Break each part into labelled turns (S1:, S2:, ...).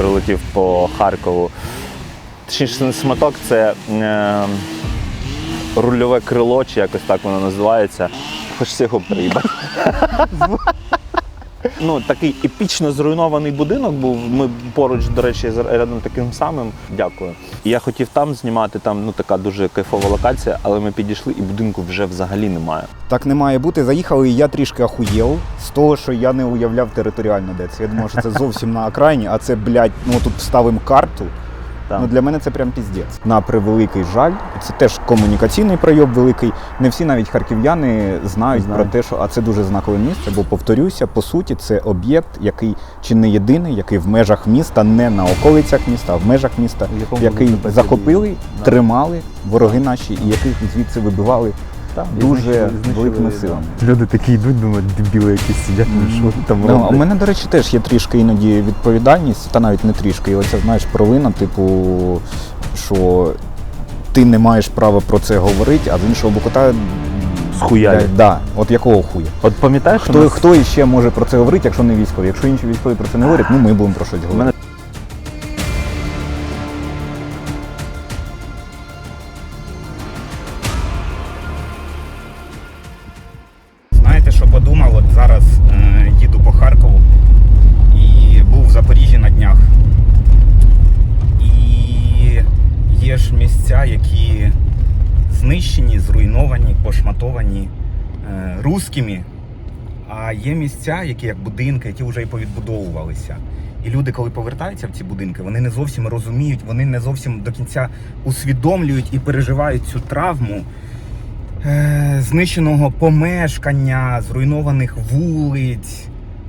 S1: прилетів по Харкову. Точніше, не сматок, це е, рульове крило, чи якось так воно називається. Хочеться його приїбати. Ну, такий епічно зруйнований будинок був. Ми поруч, до речі, з рядом таким самим. Дякую. Я хотів там знімати, там ну така дуже кайфова локація, але ми підійшли і будинку вже взагалі немає.
S2: Так не має бути. Заїхали, і я трішки ахуєв з того, що я не уявляв територіально де це. Я думав, що це зовсім на окраїні, а це, блядь, ну тут вставимо карту. Ну для мене це прям піздець. На превеликий жаль, це теж комунікаційний пройоб великий. Не всі навіть харків'яни знають
S1: Знаю.
S2: про те, що а це дуже знакове місце, бо повторюся, по суті, це об'єкт, який чи не єдиний, який в межах міста, не на околицях міста, а в межах міста, який захопили, тримали вороги наші, і яких звідси вибивали
S1: Так,
S2: дуже великими силами.
S1: Люди такі йдуть, думають, дебіли якісь сидять,
S2: Мгм.
S1: що там
S2: Ну, а в мене, до речі, теж є трішки іноді відповідальність, та навіть не трішки. І оця, знаєш, провина, типу, що ти не маєш права про це говорити, а з іншого боку, та
S1: Схуялі.
S2: Да, от якого хуя?
S1: От пам'ятаєш,
S2: Хто, хто іще може про це говорити, якщо не військові? Якщо інші військові про це не говорять, ну ми будемо про щось
S1: У
S2: говорити.
S1: мене
S2: русскими. А є місця, які як будинки, які вже і повідбудовувалися. І люди, коли повертаються в ці будинки, вони не зовсім розуміють, вони не зовсім до кінця усвідомлюють і переживають цю травму е, знищеного помешкання, зруйнованих вулиць,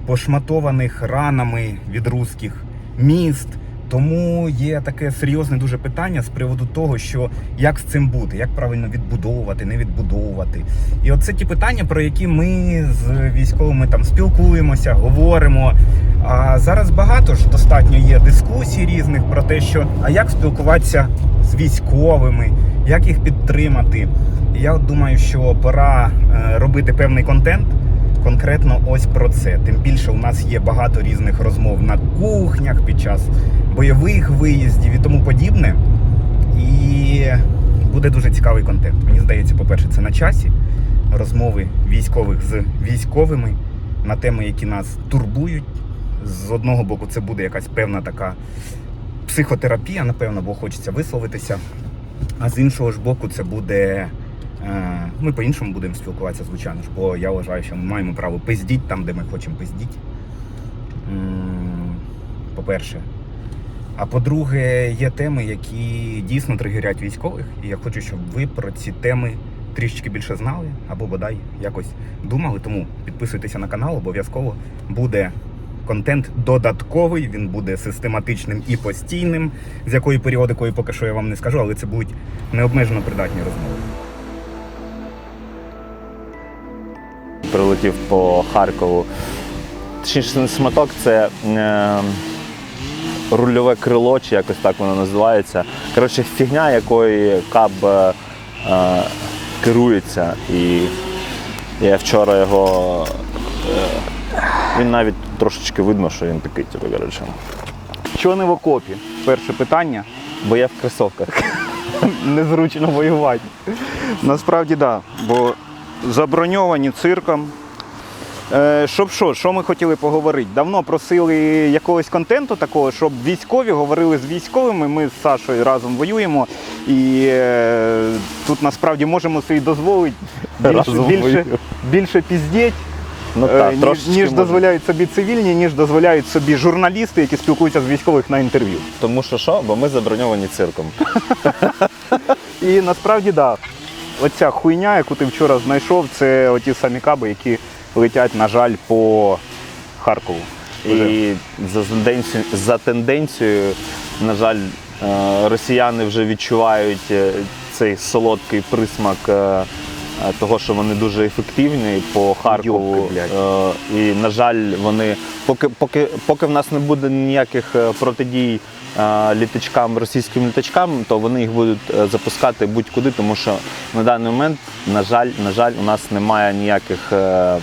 S2: пошматованих ранами від русських міст. Тому є таке серйозне дуже питання з приводу того, що як з цим бути, як правильно відбудовувати, не відбудовувати. І оце ті питання, про які ми з військовими там спілкуємося, говоримо. А зараз багато ж достатньо є дискусій різних про те, що а як спілкуватися з військовими, як їх підтримати. Я думаю, що пора е, робити певний контент. Конкретно ось про це. Тим більше у нас є багато різних розмов на кухнях під час бойових виїздів і тому подібне. І буде дуже цікавий контент. Мені здається, по-перше, це на часі. Розмови військових з військовими на теми, які нас турбують. З одного боку, це буде якась певна така психотерапія, напевно, бо хочеться висловитися. А з іншого ж боку, це буде. Е, Ми по-іншому будемо спілкуватися, звичайно ж, бо я вважаю, що ми маємо право пиздіть там, де ми хочемо пиздіть. По-перше. А по-друге, є теми, які дійсно тригерять військових, і я хочу, щоб ви про ці теми трішечки більше знали або бодай якось думали. Тому підписуйтеся на канал, обов'язково буде контент додатковий, він буде систематичним і постійним, з якою періодикою поки що я вам не скажу, але це будуть необмежено придатні розмови.
S1: Прилетів по Харкову. Точніше, не сматок, це е, рульове крило, чи якось так воно називається. Коротше, фігня, якою каб е, е, керується. І я вчора його. Е, він навіть трошечки видно, що він такий, типу, коротше.
S2: Чого не в окопі? Перше питання.
S1: Бо я в кросовках.
S2: Незручно воювати. Насправді так, да, бо заброньовані цирком. Е, щоб що, що ми хотіли поговорити? Давно просили якогось контенту такого, щоб військові говорили з військовими. Ми з Сашою разом воюємо. І е, тут насправді можемо собі дозволити більше, більше, більше піздіть,
S1: Ну
S2: е,
S1: так,
S2: ніж, ніж
S1: можна.
S2: дозволяють собі цивільні, ніж дозволяють собі журналісти, які спілкуються з військових на інтерв'ю.
S1: Тому що що? Бо ми заброньовані цирком.
S2: І насправді так. Оця хуйня, яку ти вчора знайшов, це оті самі каби, які летять, на жаль, по Харкову.
S1: І за тенденцією, за тенденцією, на жаль, е, росіяни вже відчувають е, цей солодкий присмак е, того, що вони дуже ефективні по Харкову.
S2: Блядь.
S1: Е, І, на жаль, вони, поки, поки, поки в нас не буде ніяких е, протидій е, літачкам, російським літачкам, то вони їх будуть е, запускати будь-куди, тому що на даний момент, на жаль, на жаль, у нас немає ніяких. е, е,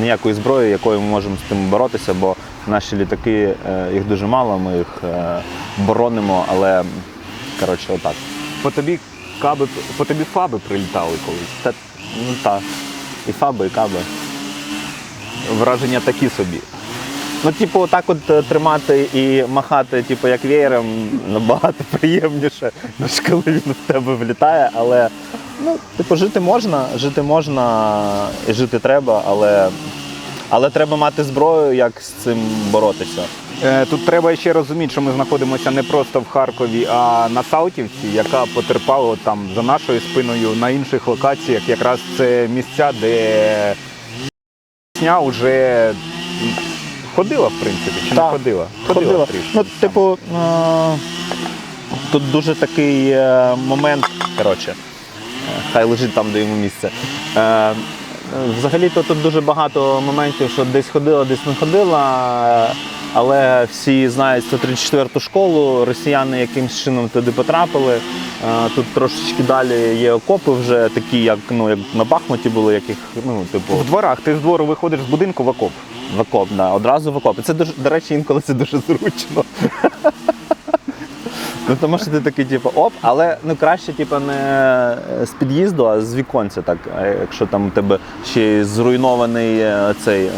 S1: Ніякої зброї, якою ми можемо з тим боротися, бо Наші літаки, е, їх дуже мало, ми їх е, боронимо, але коротше, отак.
S2: По тобі каби, по тобі фаби прилітали колись.
S1: Та, ну так. І фаби, і каби.
S2: Враження такі собі.
S1: Ну, типу, отак от е, тримати і махати, типу, як веєром, набагато приємніше, ніж коли він в тебе влітає. Але ну, типу, жити можна, жити можна і жити треба, але, але треба мати зброю, як з цим боротися.
S2: Е, Тут треба ще розуміти, що ми знаходимося не просто в Харкові, а на Саутівці, яка потерпала там за нашою спиною на інших локаціях. Якраз це місця, де сня вже ходила, в принципі, чи
S1: Так,
S2: не ходила?
S1: Ходила.
S2: трішки.
S1: Ну, типу, е, тут дуже такий е, момент, коротше, хай лежить там, де йому місце. Е, Взагалі-то тут дуже багато моментів, що десь ходила, десь не ходила. е, Але всі знають 134 школу, росіяни якимось чином туди потрапили. Е, Тут трошечки далі є окопи вже такі, як, ну, як на Бахмуті були, яких, ну, типу,
S2: в дворах. Ти з двору виходиш з будинку в окоп.
S1: в окоп, да, одразу в окоп. Це дуже, до речі, інколи це дуже зручно. Ну, тому що ти такий, типу, оп, але ну краще, типу, не з під'їзду, а з віконця, так. А якщо там у тебе ще зруйнований е, цей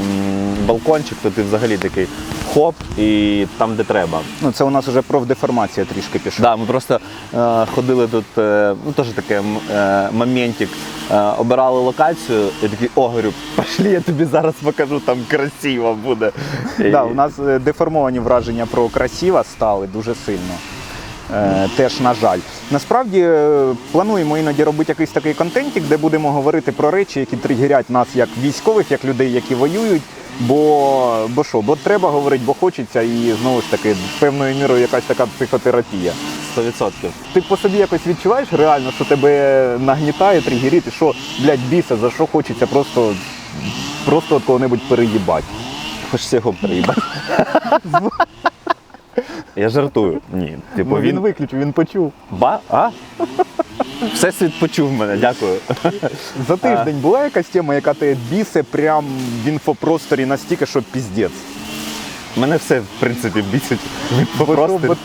S1: балкончик, то ти взагалі такий хоп і там, де треба.
S2: Ну це у нас вже профдеформація трішки пішла.
S1: Да, ми просто е, ходили тут, е, ну теж таке е, моментик, е, обирали локацію, і такий, о, говорю, я тобі зараз покажу, там красиво буде.
S2: Да, у нас е, деформовані враження про красиво стали дуже сильно. Е, теж, на жаль. Насправді е, плануємо іноді робити якийсь такий контентик, де будемо говорити про речі, які тригерять нас як військових, як людей, які воюють. Бо, бо що, бо треба говорити, бо хочеться, і знову ж таки, певною мірою якась така психотерапія.
S1: 100%.
S2: Ти по собі якось відчуваєш реально, що тебе нагнітає, тригерить, і що, блядь, біса, за що хочеться просто, просто от кого-небудь переїбати.
S1: Хочеться його переїбати. Я жартую. Ні. Типу,
S2: Бо він
S1: він
S2: виключив, він почув.
S1: Ба? А? Всесвіт почув мене, дякую.
S2: За тиждень була якась тема, яка тебе бісе прям в інфопросторі настільки, що піздець.
S1: Мене все, в принципі, бісить.
S2: Бо
S1: Просто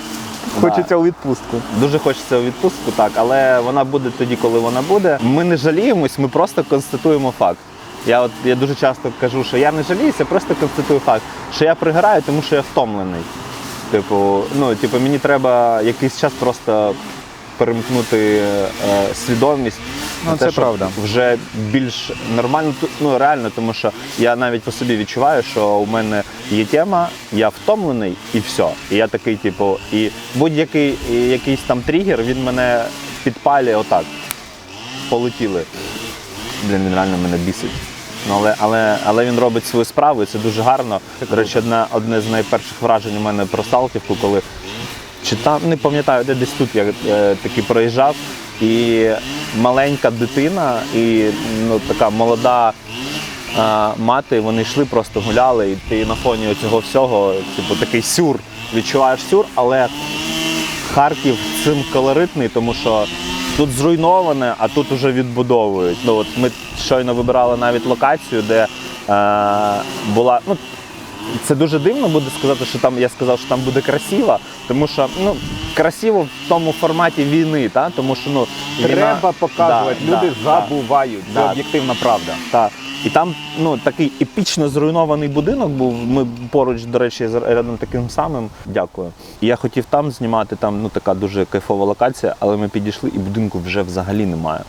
S2: Хочеться у відпустку.
S1: дуже хочеться у відпустку, так, але вона буде тоді, коли вона буде. Ми не жаліємось, ми просто констатуємо факт. Я от я дуже часто кажу, що я не жаліюся, просто констатую факт, що я пригораю, тому що я втомлений. Типу, ну, типу, мені треба якийсь час просто перемкнути е, свідомість.
S2: Ну,
S1: на
S2: це
S1: щоб
S2: правда.
S1: Вже більш нормально, ну реально, тому що я навіть по собі відчуваю, що у мене є тема, я втомлений і все. І я такий, типу, і будь-який і якийсь там тригер, він мене підпалює отак. Полетіли. Блін, він реально мене бісить. Ну, але, але, але він робить свою справу, і це дуже гарно. До речі, одне, одне з найперших вражень у мене про Салтівку, коли чи там не пам'ятаю, де десь тут я е, таки проїжджав, і маленька дитина, і ну, така молода е, мати, вони йшли, просто гуляли, і ти на фоні цього всього, типу, такий сюр, відчуваєш сюр, але Харків цим колоритний, тому що тут зруйноване, а тут вже відбудовують. Ну, от ми щойно вибирали навіть локацію, де е, була. Ну, це дуже дивно буде сказати, що там я сказав, що там буде красиво, тому що ну красиво в тому форматі війни, та? тому що ну війна-
S2: Треба показувати,
S1: Да,
S2: люди
S1: да,
S2: забувають. Це
S1: Да.
S2: об'єктивна правда.
S1: та. І там ну, такий епічно зруйнований будинок був. Ми поруч, до речі, з рядом таким самим. Дякую. І я хотів там знімати, там ну, така дуже кайфова локація, але ми підійшли і будинку вже взагалі немає.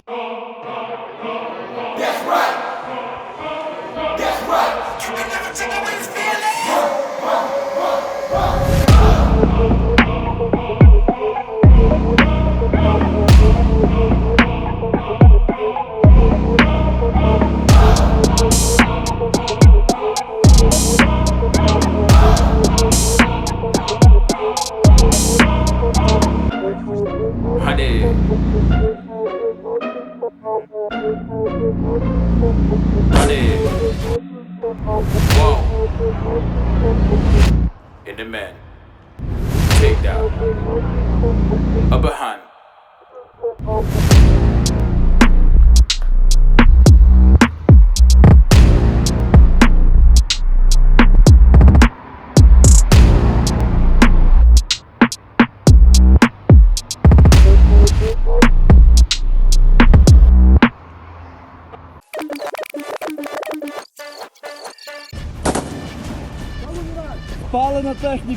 S3: Whoa. In the man. Take down. Upper hand.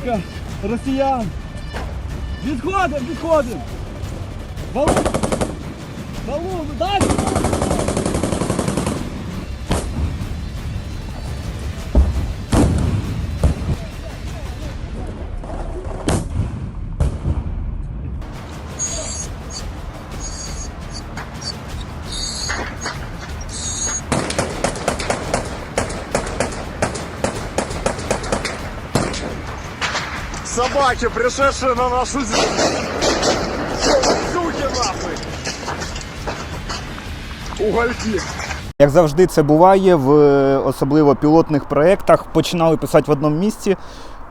S4: Техніка росіян. Відходимо, відходимо. Балу, Валу, далі.
S5: Собаки, пришедшие на нашу землю. Суки нахуй. Угольки.
S2: Як завжди це буває, в е, особливо пілотних проєктах починали писати в одному місці,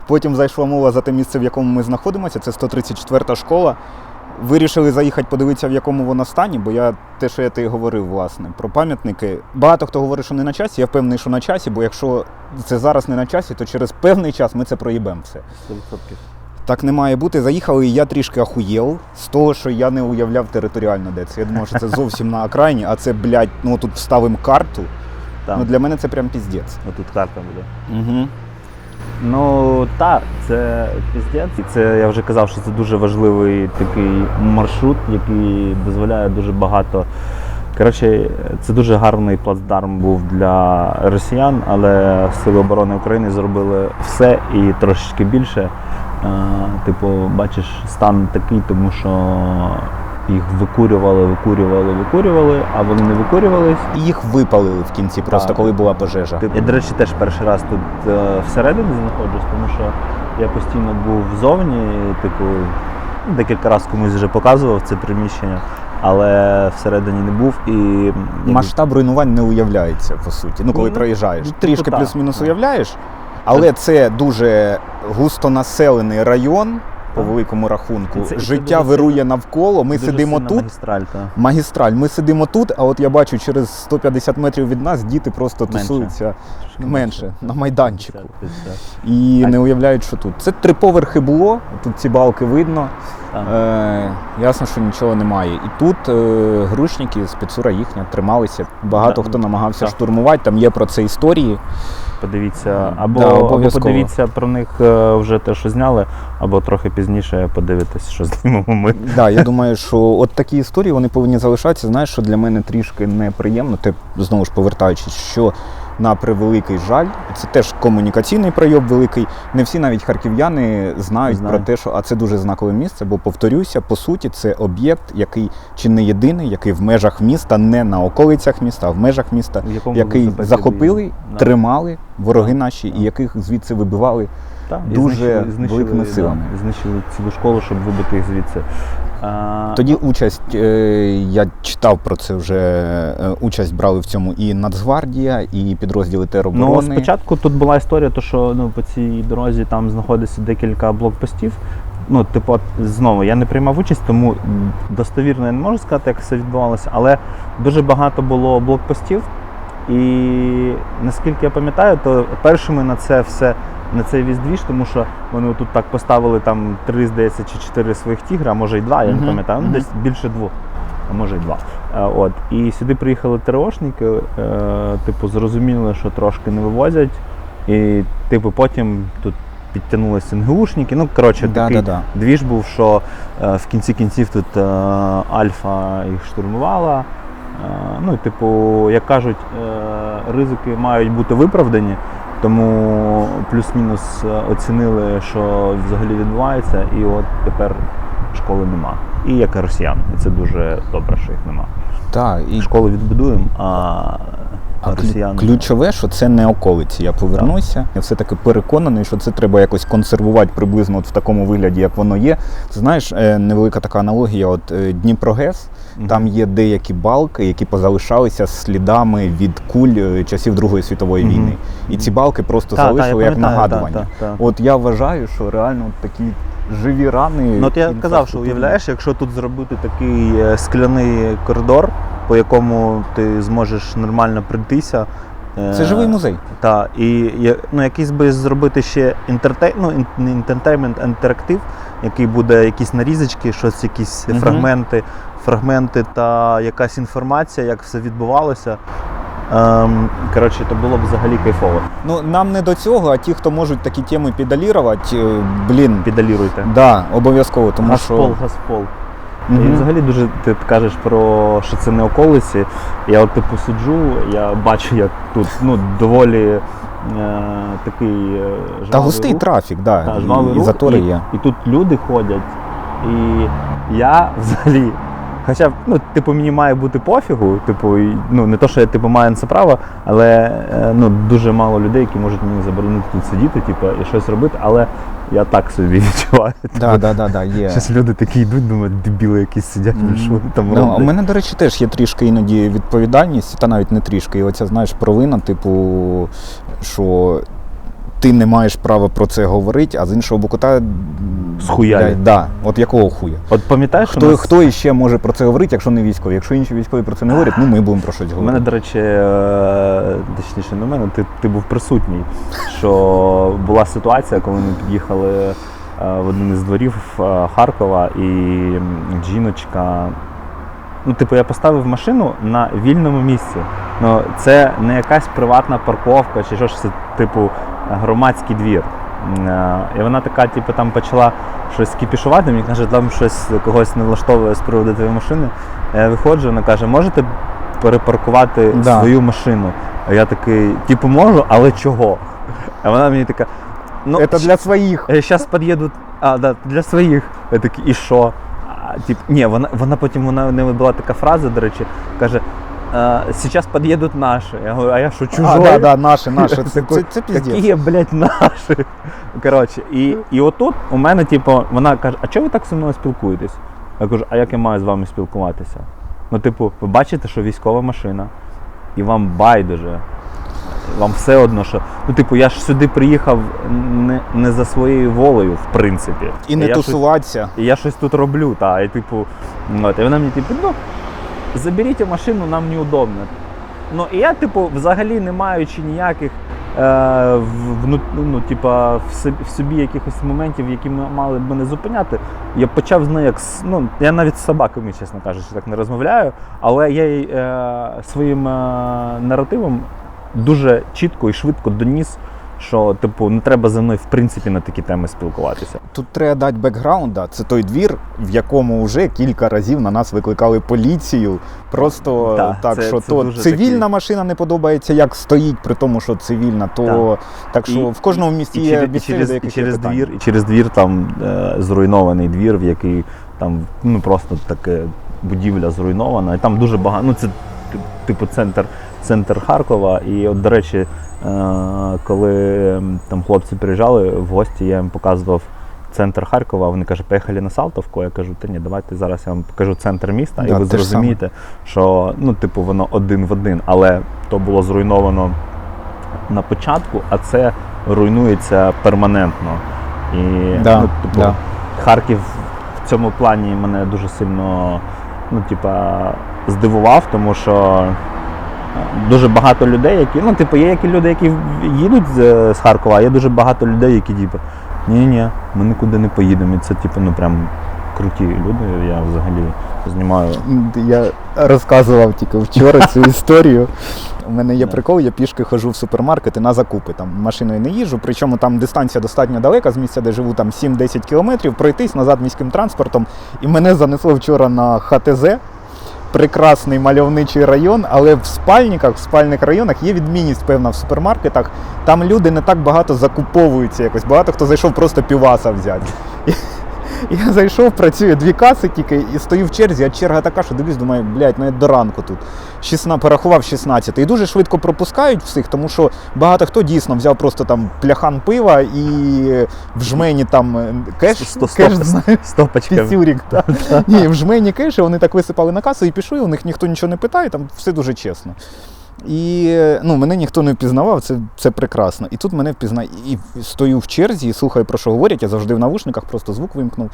S2: потім зайшла мова за те місце, в якому ми знаходимося, це 134 школа. Вирішили заїхати подивитися, в якому вона стані, бо я те, що я ти говорив, власне, про пам'ятники. Багато хто говорить, що не на часі. Я впевнений, що на часі, бо якщо це зараз не на часі, то через певний час ми це проїбемо все.
S1: 100%.
S2: Так не має бути. Заїхали, і я трішки ахуєв з того, що я не уявляв територіально, де це. Я думав, що це зовсім на окраїні, а це, блядь, ну тут вставимо карту.
S1: Там.
S2: Ну для мене це прям піздець.
S1: Отут карта буде.
S2: Угу.
S1: Ну так, це піздець. І це я вже казав, що це дуже важливий такий маршрут, який дозволяє дуже багато. Коротше, це дуже гарний плацдарм був для росіян, але Сили оборони України зробили все і трошечки більше. Типу, бачиш, стан такий, тому що їх викурювали, викурювали, викурювали, а вони не викурювались.
S2: І їх випалили в кінці, просто
S1: Так.
S2: коли була пожежа.
S1: Я, до речі, теж перший раз тут е, всередині знаходжусь, тому що я постійно був ззовні, типу, декілька разів комусь вже показував це приміщення, але всередині не був і
S2: Масштаб руйнувань не уявляється, по суті. Ну, коли
S1: Ну,
S2: проїжджаєш.
S1: ну, типу,
S2: Трішки плюс-мінус уявляєш, але це дуже густонаселений район, по великому рахунку.
S1: Це- і це
S2: Життя вирує
S1: сильно-
S2: навколо. Ми
S1: дуже
S2: сидимо тут.
S1: Магістраль, та.
S2: Магістраль, ми сидимо тут, а от я бачу, через 150 метрів від нас діти просто
S1: Менше.
S2: тусуються менше, на майданчику.
S1: 50.
S2: І
S1: Так.
S2: не уявляють, що тут. Це три поверхи було, тут ці балки видно. Е, ясно, що нічого немає. І тут е, грушники, спецура їхня, трималися. Багато
S1: Да,
S2: хто намагався
S1: так.
S2: штурмувати, там є про це історії.
S1: Подивіться, або,
S2: Да,
S1: або подивіться про них е, вже те, що зняли, або трохи пізніше подивитись, що знімемо ми.
S2: Да, я думаю, що от такі історії вони повинні залишатися. Знаєш, що для мене трішки неприємно, ти знову ж повертаючись, що на превеликий жаль, це теж комунікаційний прийом великий. Не всі навіть харків'яни знають
S1: Знаю.
S2: про те, що а це дуже знакове місце, бо повторюся, по суті, це об'єкт, який чи не єдиний, який в межах міста, не на околицях міста, а в межах міста,
S1: В
S2: який захопили, тримали вороги наші, і яких звідси вибивали.
S1: Так, і
S2: дуже
S1: знищили-
S2: великими силами.
S1: Да, знищили цілу школу, щоб вибити їх звідси. А,
S2: Тоді участь, е, я читав про це вже. е, Участь брали в цьому і Нацгвардія, і підрозділи тероборони.
S1: Ну, спочатку тут була історія, то що ну, по цій дорозі там знаходиться декілька блокпостів. Ну, типу, от, знову я не приймав участь, тому достовірно я не можу сказати, як все відбувалося, але дуже багато було блокпостів. І наскільки я пам'ятаю, то першими на це все, на цей віздвіж, тому що вони тут так поставили там три, здається, чи чотири своїх тігра, а може й два, я не пам'ятаю, ну десь більше двох, а може й два. Е, От. І сюди приїхали ТРОшники, е, типу, зрозуміли, що трошки не вивозять. І, типу, потім тут підтягнулися НГУшники. Ну, коротше,
S2: Да,
S1: такий
S2: да, да.
S1: двіж був, що е, в кінці кінців тут е, Альфа їх штурмувала. Е, ну, типу, як кажуть, е, ризики мають бути виправдані, тому плюс-мінус е, оцінили, що взагалі відбувається, і от тепер школи нема. І як і росіян. І це дуже добре, що їх нема.
S2: Так, і
S1: Школу відбудуємо, а,
S2: а клю-
S1: росіян.
S2: ключове, що це не околиці. Я повернуся. Я все-таки переконаний, що це треба якось консервувати приблизно от в такому вигляді, як воно є. Знаєш, е, невелика така аналогія. От е, Дніпрогес,
S1: Мгм.
S2: Там є деякі балки, які позалишалися слідами від куль е, часів Другої світової війни. І ці балки просто
S1: Та, та, я
S2: залишили як
S1: пам'ятаю,
S2: нагадування.
S1: та, та, та.
S2: От я вважаю, що реально от такі живі рани.
S1: Ну, от я казав, що
S2: інфраструктурні.
S1: уявляєш, якщо тут зробити такий е, скляний коридор, по якому ти зможеш нормально прийтися. е,
S2: Це живий музей.
S1: Так, і я- ну, якийсь би зробити ще інтерте... ну, ін- не інтертеймент, а інтерактив, який буде якісь нарізочки, щось, якісь
S2: Мгм.
S1: фрагменти, фрагменти та якась інформація, як все відбувалося. Ем, коротше, то було б взагалі кайфово.
S2: Ну нам не до цього, а ті, хто можуть такі теми підалірувати, е, блін,
S1: Підаліруйте.
S2: да, обов'язково, тому
S1: Гаспол,
S2: що
S1: гаспол.
S2: Мгм.
S1: І взагалі дуже ти кажеш про що це не околиці. Я от типу сиджу, я бачу, як тут ну, доволі е, такий е, жвавий
S2: та густий
S1: рух.
S2: трафік, да,
S1: Та,
S2: і,
S1: жвавий
S2: і
S1: рух,
S2: затори
S1: і,
S2: є.
S1: І тут люди ходять. І я взагалі. Хоча, ну, типу, мені має бути пофігу, типу, ну, не то, що я типу, маю на це право, але е, ну, дуже мало людей, які можуть мені заборонити тут сидіти, типу, і щось робити, але я так собі відчуваю.
S2: Да, да, да, да, є.
S1: Щось люди такі йдуть, думають, дебіли якісь сидять,
S2: Мгм.
S1: що вони там
S2: Ну, у мене, до речі, теж є трішки іноді відповідальність, та навіть не трішки. І оця, знаєш, провина, типу, що ти не маєш права про це говорити, а з іншого боку, та. Блядь, Да, от якого хуя?
S1: От пам'ятаєш,
S2: Хто,
S1: нас-
S2: хто іще може про це говорити, якщо не військові? Якщо інші військові про це не говорять, ну ми будемо про щось
S1: У мене, до речі, е, точніше, не мене, ти, ти був присутній, що була ситуація, коли ми під'їхали е, в один із дворів е, Харкова, і жіночка. Ну, типу, я поставив машину на вільному місці. Ну, це не якась приватна парковка чи що ж це, типу, громадський двір. Е, І вона така, типу, там почала щось кіпішувати, мені каже, там щось когось не влаштовує з приводу твоєї машини. Я виходжу, вона каже, можете перепаркувати
S2: Да.
S1: свою машину? А я такий, типу, можу, але чого? А вона мені така. Ну,
S2: Це для своїх.
S1: Зараз під'їдуть, а, да, для своїх. Я такий, і що? Тип, ні, вона, вона потім вона, у неї була така фраза, до речі, каже. Зараз під'їдуть наші. Я говорю, а я що, чужой?
S2: А, да, да, наше, наше. Це, це, це.
S1: Які, блядь, наші. Коротше, і, і отут у мене, типу, вона каже, а чого ви так зі мною спілкуєтесь? Я кажу, а як я маю з вами спілкуватися? Ну, типу, ви бачите, що військова машина, і вам байдуже. Вам все одно, що. Ну, типу, я ж сюди приїхав не, не за своєю волею, в принципі.
S2: І не
S1: я щось-
S2: тусуватися.
S1: і я щось тут роблю, та, і типу, от, і вона мені типу, ну, заберіть машину, нам неудобно. Ну, і я, типу, взагалі не маючи ніяких е, в- вну, ну, типа, в, собі, в собі якихось моментів, які м- мали б мене зупиняти, я почав з нею як. Ну, я навіть з собаками, чесно кажучи, так не розмовляю, але я їй е, своїм е, наративом дуже чітко і швидко доніс, що, типу, не треба за мною в принципі на такі теми спілкуватися.
S2: Тут треба дати бекграунда. Це той двір, в якому вже кілька разів на нас викликали поліцію. Просто
S1: Так,
S2: так,
S1: це-
S2: що
S1: це
S2: то цивільна
S1: такий-
S2: машина не подобається, як стоїть, при тому, що цивільна, то так, що
S1: І-
S2: в кожному місті
S1: і
S2: є
S1: і через, і через двір, і через двір там е, зруйнований двір, в який там ну просто таке будівля зруйнована. І там дуже багато. Ну це типу центр, центр Харкова. І от, до речі, е, коли там хлопці приїжджали в гості, я їм показував. Центр Харкова, вони кажуть, поїхали на Салтовку. Я кажу, та ні, давайте зараз я вам покажу центр міста, і ви зрозумієте, що ну, типу, воно один в один, але то було зруйновано на початку, а це руйнується перманентно. І
S2: Да,
S1: ну, типу,
S2: да.
S1: Харків в цьому плані мене дуже сильно ну, типа, здивував, тому що дуже багато людей, які. Ну, типу, є які люди, які їдуть з, з Харкова, а є дуже багато людей, які типу, ні-ні, ми нікуди не поїдемо. І це, типу, ну прям круті люди. Я взагалі знімаю.
S2: Я розказував тільки вчора цю історію. У мене є прикол, я пішки ходжу в супермаркети на закупи. Там машиною не їжджу, причому там дистанція достатньо далека, з місця, де живу, там 7-10 кілометрів, пройтись назад міським транспортом. І мене занесло вчора на ХТЗ. Прекрасний мальовничий район, але в спальниках, в спальних районах є відмінність певна в супермаркетах. Там люди не так багато закуповуються якось. Багато хто зайшов просто піваса взяти. Я зайшов, працює дві каси тільки і стою в черзі, а черга така, що дивлюсь, думаю, блядь, ну я до ранку тут. 16, порахував 16. І дуже швидко пропускають всіх, тому що багато хто дійсно взяв просто там пляхан пива і в жмені там е, кеш, кеш
S1: Стопочка.
S2: Ні, в жмені кеш, вони так висипали на касу і пішли, у них ніхто нічого не питає, там все дуже чесно. І ну, мене ніхто не впізнавав, це, це прекрасно. І тут мене впізнає. І стою в черзі і слухаю, про що говорять. Я завжди в навушниках, просто звук вимкнув.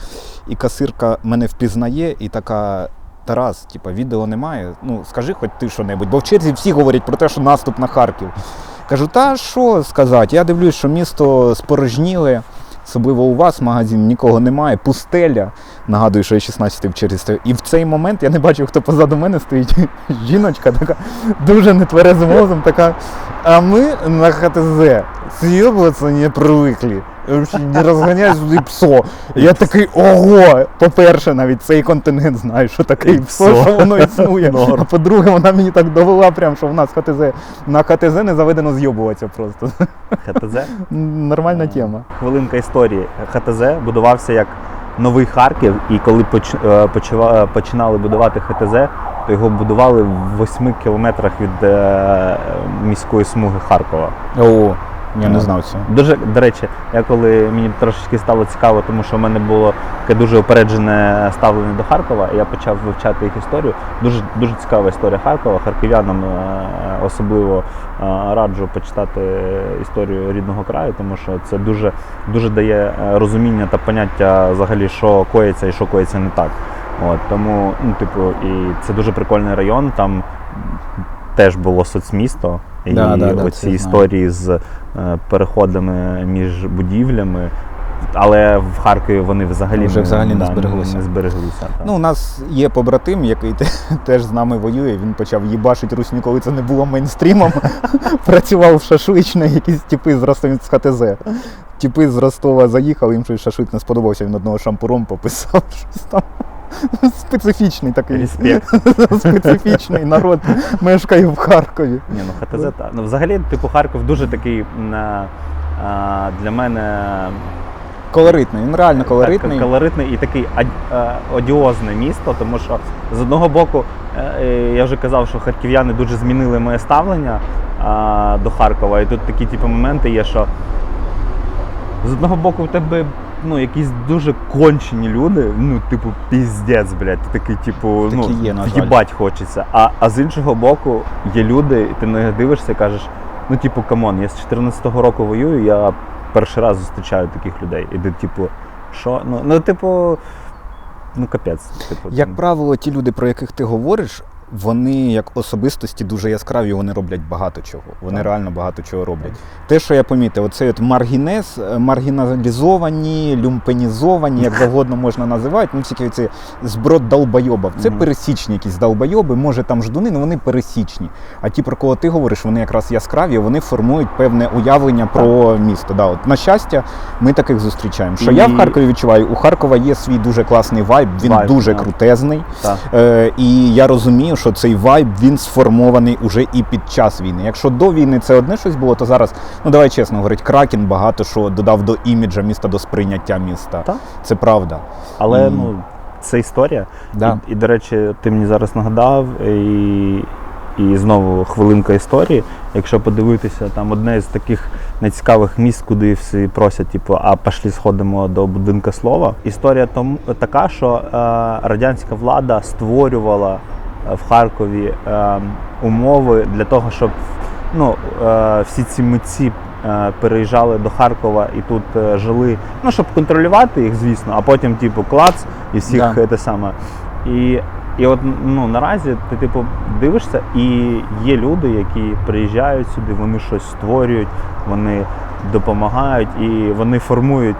S2: І касирка мене впізнає і така. Тарас, типа, відео немає. Ну, скажи хоч ти що-небудь, бо в черзі всі говорять про те, що наступ на Харків. Кажу, та що сказати? Я дивлюсь, що місто спорожніле, особливо у вас магазин, нікого немає, пустеля. Нагадую, що я 16 через це. І в цей момент я не бачив, хто позаду мене стоїть. Жіночка така дуже нетверезим мозом, така. А ми на ХТЗ съебываться не привикли. Не розганяй сюди псо. Я такий ого! По-перше, навіть цей контингент знає, що таке псо,
S1: псо.
S2: що воно існує. А по-друге, вона мені так довела, прям, що в нас ХТЗ на ХТЗ не заведено зйобуватися просто.
S1: ХТЗ.
S2: Нормальна тема.
S1: Хвилинка історії. ХТЗ будувався як новий Харків, і коли е, почава- починали будувати ХТЗ, то його будували в 8 кілометрах від е, міської смуги Харкова.
S2: О, я не знав цього.
S1: Дуже, до речі, я коли мені трошечки стало цікаво, тому що в мене було таке дуже упереджене ставлення до Харкова, і я почав вивчати їх історію. Дуже дуже цікава історія Харкова. Харків'янам е, особливо е, раджу почитати історію рідного краю, тому що це дуже, дуже дає е, розуміння та поняття взагалі, що коїться і що коїться не так. От, тому, ну, типу, і це дуже прикольний район. Там теж було соцмісто. І
S2: Да, да, да,
S1: оці
S2: це знаю.
S1: історії з е, переходами між будівлями. Але в Харкові вони взагалі,
S2: Вже взагалі не
S1: да,
S2: збереглися.
S1: Не збереглися.
S2: Ну, у нас є побратим, який те- теж з нами воює. Він почав їбашити русню, коли це не було мейнстрімом. Працював в шашличне, якісь типи з Ростова з ХТЗ. Типи з Ростова заїхали, їм щось шашлик не сподобався, він одного шампуром пописав щось там. Специфічний такий
S1: Респект.
S2: специфічний народ мешкає в Харкові.
S1: Ні, ну ХТЗ так. Ну, взагалі, типу, Харків дуже такий а, а, для мене
S2: Колоритний, він реально колоритний.
S1: Так, колоритний і такий е, одіозне місто, тому що з одного боку, е, е, я вже казав, що харків'яни дуже змінили моє ставлення а, до Харкова. І тут такі типу, моменти є, що з одного боку в тебе ну, якісь дуже кончені люди, ну, типу, піздець, блядь. Ти такий, типу,
S2: Такі
S1: ну,
S2: є, на жаль.
S1: в'їбать хочеться. А, а з іншого боку, є люди, і ти на них дивишся і кажеш, ну, типу, камон, я з 14-го року воюю, я перший раз зустрічаю таких людей. І ти, типу, що? Ну, ну типу, ну капець. Типу,
S2: Як правило, ті люди, про яких ти говориш, вони як особистості дуже яскраві, вони роблять багато чого. Вони
S1: Так.
S2: реально багато чого роблять. Те, що я помітив, оцей от маргінез, е, маргіналізовані, люмпенізовані, як завгодно можна називати, ну всякі ці зброд долбойобів. Це
S1: Мгм.
S2: пересічні якісь долбойоби, може там ждуни, але вони пересічні. А ті, про кого ти говориш, вони якраз яскраві, вони формують певне уявлення про місто. Да, от, на щастя, ми таких зустрічаємо. Що я в Харкові відчуваю, у Харкова є свій дуже класний вайб, він
S1: Вайб,
S2: дуже
S1: да.
S2: крутезний.
S1: Так.
S2: Е, і я розумію, що цей вайб він сформований уже і під час війни. Якщо до війни це одне щось було, то зараз, ну давай чесно говорити, Кракен багато що додав до іміджа міста, до сприйняття міста.
S1: Так.
S2: Це правда.
S1: Але
S2: І-
S1: ну, це історія.
S2: Да.
S1: І, і, до речі, ти мені зараз нагадав, і, і знову хвилинка історії. Якщо подивитися, там одне з таких найцікавих місць, куди всі просять, типу, а пішли сходимо до будинка слова. Історія тому така, що е, радянська влада створювала в Харкові е, умови для того, щоб ну, е, всі ці митці е, переїжджали до Харкова і тут е, жили, ну, щоб контролювати їх, звісно, а потім, типу, клац і всіх
S2: Да.
S1: те саме. І, і от ну, наразі ти типу дивишся, і є люди, які приїжджають сюди, вони щось створюють, вони допомагають і вони формують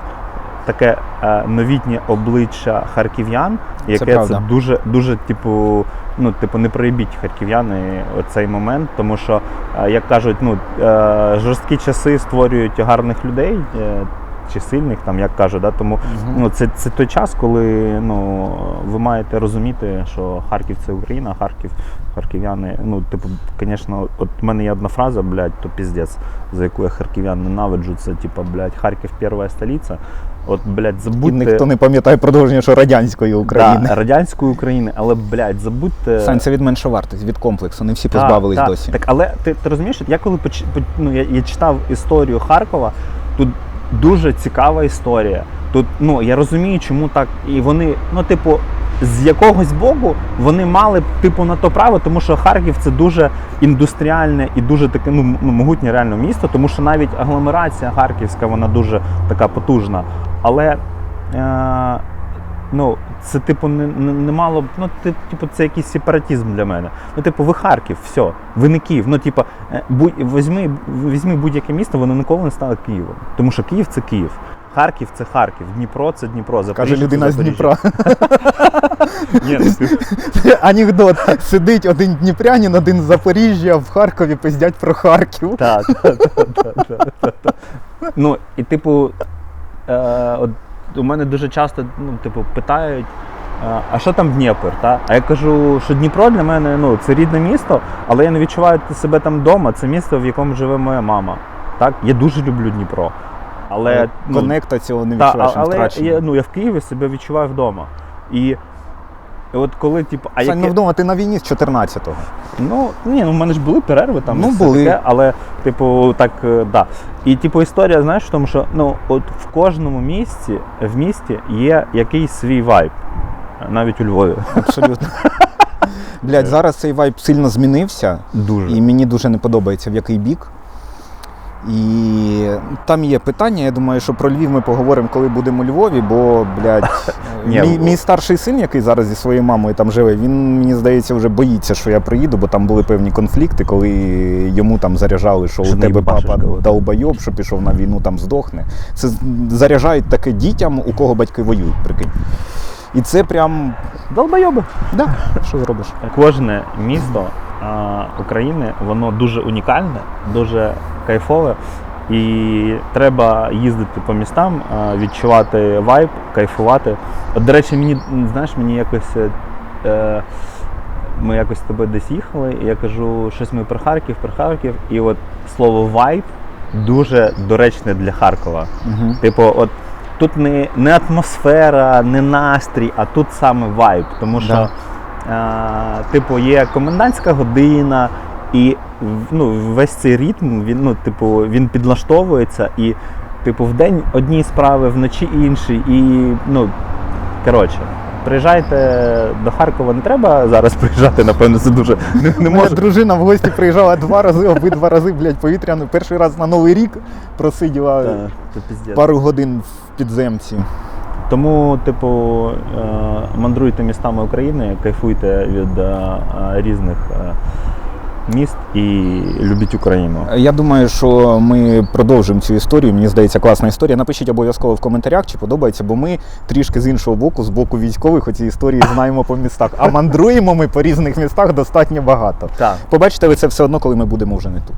S1: таке е, новітнє обличчя харків'ян, яке це,
S2: це
S1: дуже, дуже, типу, ну, типу, не проїбіть харків'яни цей момент, тому що, е, як кажуть, ну, е, жорсткі часи створюють гарних людей. е, Чи сильних, там як кажу, да? тому ну, це, це той час, коли ну, ви маєте розуміти, що Харків це Україна, Харків, харків'яни. Ну, типу, звісно, от в мене є одна фраза, блядь, то піздець, за яку я харків'ян ненавиджу, це типу, блядь, Харків перша столиця. От, блядь,
S2: І ніхто не пам'ятає продовження, що радянської України.
S1: Да, радянської України, але, блядь, забудьте.
S2: Сань, це від меншовартості, від комплексу. Не всі
S1: Так,
S2: позбавились
S1: так,
S2: досі.
S1: Так, але ти, ти розумієш, я коли поч, ну, я, я читав історію Харкова, тут дуже цікава історія. Тут, ну, я розумію, чому так. І вони, ну, типу, з якогось боку вони мали типу, на то право, тому що Харків це дуже індустріальне і дуже таке ну, ну, могутнє реально місто, тому що навіть агломерація харківська, вона дуже така потужна. Але е, ну, це типу не, не, мало б. Ну, ти, типу, це якийсь сепаратизм для мене. Ну, типу, ви Харків, все, ви не Київ. Ну, типу, е, будь, візьми, візьми будь-яке місто, воно ніколи не стало Києвом. Тому що Київ це Київ. Харків це Харків, Дніпро це Дніпро.
S2: Каже
S1: Запоріжжя
S2: людина з. Дніпра.
S1: Ні, ну,
S2: Анекдот. Сидить один дніпрянин, один з Запоріжжя, в Харкові пиздять про Харків.
S1: Так, так, так, так, так, так. Ну, і типу, е, от у мене дуже часто ну, типу, питають, е, а що там Дніпр? Та? А я кажу, що Дніпро для мене ну, це рідне місто, але я не відчуваю себе там вдома. Це місто, в якому живе моя мама. Так? Я дуже люблю Дніпро. Але, ну,
S2: Конекта цього не відчуваєш.
S1: але я, ну, я в Києві себе відчуваю вдома. І, і от коли, типу, а
S2: Сань,
S1: яке...
S2: ну вдома ти на війні з 14-го.
S1: Ну, ні, ну в мене ж були перерви там.
S2: Ну,
S1: все
S2: були.
S1: Таке, але, типу, так, е, да. І типу історія, знаєш, в тому, що ну, от в кожному місці, в місті є якийсь свій вайб. Навіть у Львові.
S2: Абсолютно. Блять, зараз цей вайб сильно змінився.
S1: Дуже.
S2: І мені дуже не подобається в який бік. І там є питання. Я думаю, що про Львів ми поговоримо, коли будемо у Львові, бо, блядь, мій, мій старший син, який зараз зі своєю мамою там живе, він мені здається вже боїться, що я приїду, бо там були певні конфлікти, коли йому там заряджали, що
S1: Що
S2: у тебе папа долбойоб, що пішов на війну, там здохне. Це заряджають таке дітям, у кого батьки воюють, прикинь. І це прям.
S1: Долбойоби.
S2: Да, що зробиш?
S1: Кожне місто України, воно дуже унікальне, дуже кайфове. І треба їздити по містам, відчувати вайб, кайфувати. От, до речі, мені знаєш, мені якось. е, ми якось з тобою десь їхали, і я кажу, щось ми про Харків, про Харків, і от слово вайб дуже доречне для Харкова.
S2: Угу.
S1: Типу, от тут не, не атмосфера, не настрій, а тут саме вайб. Тому що,
S2: Да.
S1: Типу, є комендантська година, і ну, весь цей ритм, він, ну, типу, він підлаштовується, і, типу, в день одні справи, вночі інші. І, ну, коротше. Приїжджайте до Харкова, не треба зараз приїжджати, напевно, це дуже не, не може.
S2: дружина в гості приїжджала два рази, обидва рази, блядь, повітряно. Перший раз на Новий рік просиділа пару годин в підземці.
S1: Тому, типу, е, мандруйте містами України, кайфуйте від е, різних е, міст і любіть Україну.
S2: Я думаю, що ми продовжимо цю історію. Мені здається, класна історія. Напишіть обов'язково в коментарях, чи подобається, бо ми трішки з іншого боку, з боку військових, оці історії знаємо по містах. А мандруємо ми по різних містах достатньо багато.
S1: Так.
S2: Побачите ви це все одно, коли ми будемо вже не тут.